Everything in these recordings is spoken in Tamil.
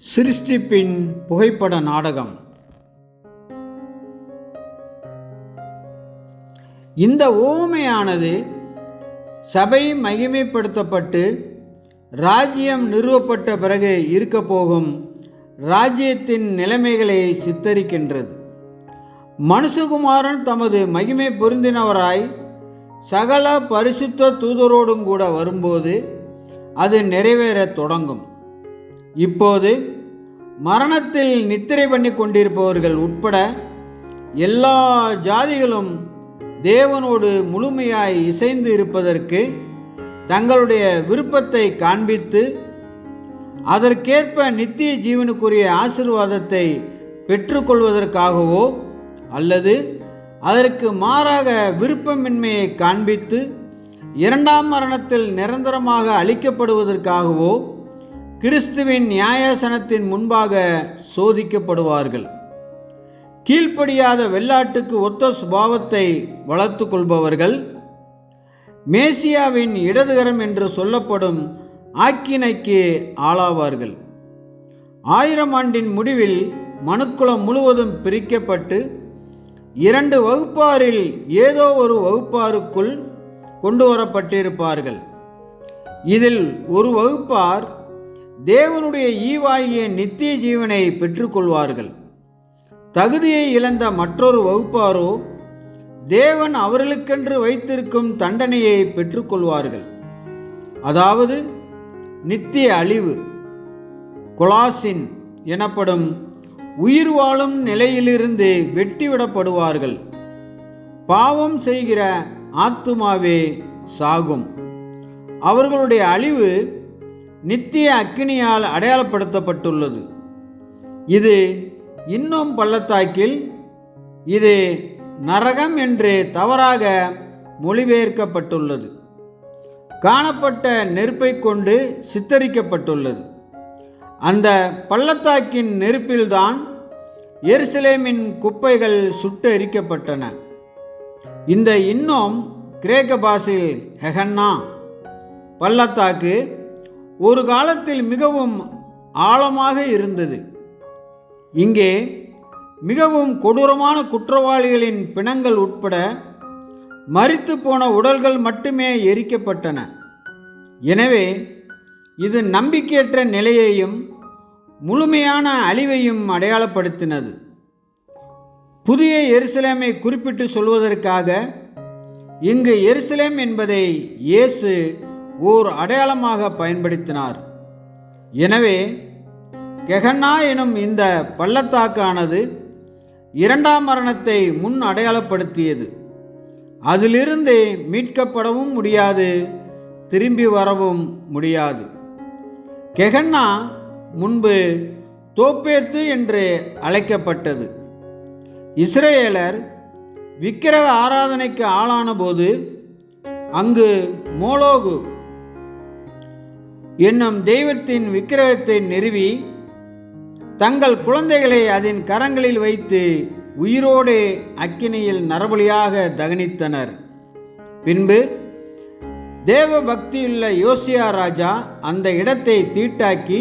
சிருஷ்டிப்பின் புகைப்பட நாடகம். இந்த ஓமையானது சபை மகிமைப்படுத்தப்பட்டு ராஜ்யம் நிறுவப்பட்ட பிறகு இருக்கப் போகும் ராஜ்யத்தின் நிலைமைகளை சித்தரிக்கின்றது. மனுஷகுமாரன் தமது மகிமை பொருந்தினவராய் சகல பரிசுத்த தூதரோடும் கூட வரும்போது அது நிறைவேறத் தொடங்கும். இப்போது மரணத்தில் நித்திரை பண்ணி கொண்டிருப்பவர்கள் உட்பட எல்லா ஜாதிகளும் தேவனோடு முழுமையாய் இசைந்து இருப்பதற்கு தங்களுடைய விருப்பத்தை காண்பித்து அதற்கேற்ப நித்திய ஜீவனுக்குரிய ஆசிர்வாதத்தை பெற்றுக்கொள்வதற்காகவோ அல்லது அதற்கு மாறாக விருப்பமின்மையை காண்பித்து இரண்டாம் மரணத்தில் நிரந்தரமாக அழிக்கப்படுவதற்காகவோ கிறிஸ்துவின் நியாயாசனத்தின் முன்பாக சோதிக்கப்படுவார்கள். கீழ்ப்படியாத வெள்ளாட்டுக்கு ஒத்த சுபாவத்தை வளர்த்து கொள்பவர்கள் மேசியாவின் இடதுகரம் என்று சொல்லப்படும் ஆக்கினைக்கு ஆளாவார்கள். ஆயிரம் ஆண்டின் முடிவில் மனுக்குளம் முழுவதும் பிரிக்கப்பட்டு இரண்டு வகுப்பாரில் ஏதோ ஒரு வகுப்பாருக்குள் கொண்டு வரப்பட்டிருப்பார்கள் இதில் ஒரு வகுப்பார் தேவனுடைய ஈவாகிய நித்திய ஜீவனை பெற்றுக்கொள்வார்கள். தகுதியை இழந்த மற்றொரு வகுப்பாரோ தேவன் அவர்களுக்கென்று வைத்திருக்கும் தண்டனையை பெற்றுக்கொள்வார்கள். அதாவது நித்திய அழிவு கொலாசின் எனப்படும் உயிர் வாழும் நிலையிலிருந்து வெட்டிவிடப்படுவார்கள். பாவம் செய்கிற ஆத்துமாவே சாகும். அவர்களுடைய அழிவு நித்திய அக்கினியால் அடையாளப்படுத்தப்பட்டுள்ளது. இது இன்னும் பள்ளத்தாக்கில் இது நரகம் என்று தவறாக மொழிபெயர்க்கப்பட்டுள்ளது. காணப்பட்ட நெருப்பை கொண்டு சித்தரிக்கப்பட்டுள்ளது. அந்த பள்ளத்தாக்கின் நெருப்பில்தான் எருசலேமின் குப்பைகள் சுட்டு எரிக்கப்பட்டன. இந்த இன்னும் கிரேக்க பாஷையில் ஹெகன்னா பள்ளத்தாக்கு ஒரு காலத்தில் மிகவும் ஆழமாக இருந்தது. இங்கே மிகவும் கொடூரமான குற்றவாளிகளின் பிணங்கள் உட்பட மறித்து போன உடல்கள் மட்டுமே எரிக்கப்பட்டன. எனவே இது நம்பிக்கையற்ற நிலையையும் முழுமையான அழிவையும் அடையாளப்படுத்தினது. புதிய எருசலேமை குறிப்பிட்டு சொல்வதற்காக இங்கு எருசலேம் என்பதை இயேசு ஓர் அடையாளமாக பயன்படுத்தினார். எனவே கெகன்னா எனும் இந்த பள்ளத்தாக்கானது இரண்டாம் மரணத்தை முன் அடையாளப்படுத்தியது. அதிலிருந்து மீட்கப்படவும் முடியாது திரும்பி வரவும் முடியாது. கெகன்னா முன்பு தோப்பேத்து என்று அழைக்கப்பட்டது. இஸ்ரேலர் விக்கிரக ஆராதனைக்கு ஆளான போது அங்கு மோலோகு என்னும் தெய்வத்தின் விக்கிரகத்தை நிறுவி தங்கள் குழந்தைகளை அதன் கரங்களில் வைத்து உயிரோடு அக்கினியில் நரபலியாக தகனித்தனர். பின்பு தேவ பக்தியுள்ள யோசியா ராஜா அந்த இடத்தை தீட்டாக்கி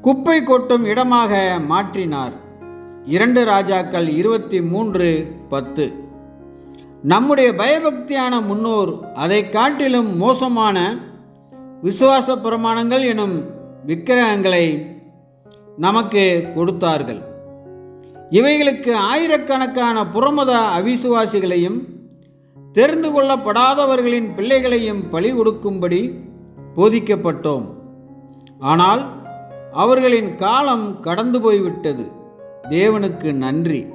குப்பை கொட்டும் இடமாக மாற்றினார். இரண்டு ராஜாக்கள் இருபத்தி மூன்று பத்து. நம்முடைய பயபக்தியான முன்னோர் அதை காட்டிலும் மோசமான விசுவாச பிரமாணங்கள் எனும் விக்கிரகங்களை நமக்கு கொடுத்தார்கள். இவைகளுக்கு ஆயிரக்கணக்கான புறமத அவிசுவாசிகளையும் தெரிந்து கொள்ளப்படாதவர்களின் பிள்ளைகளையும் பழி கொடுக்கும்படி போதிக்கப்பட்டோம். ஆனால் அவர்களின் காலம் கடந்து போய்விட்டது. தேவனுக்கு நன்றி.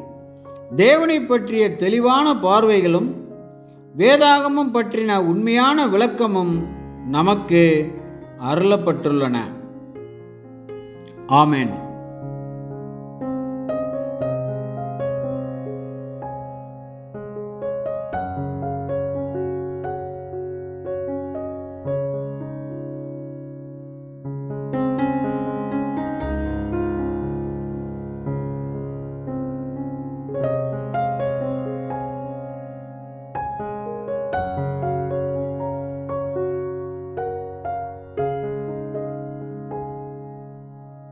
தேவனை பற்றிய தெளிவான பார்வைகளும் வேதாகமம் பற்றின உண்மையான விளக்கமும் நமக்கு அருளப்பட்டுள்ளன. ஆமென்.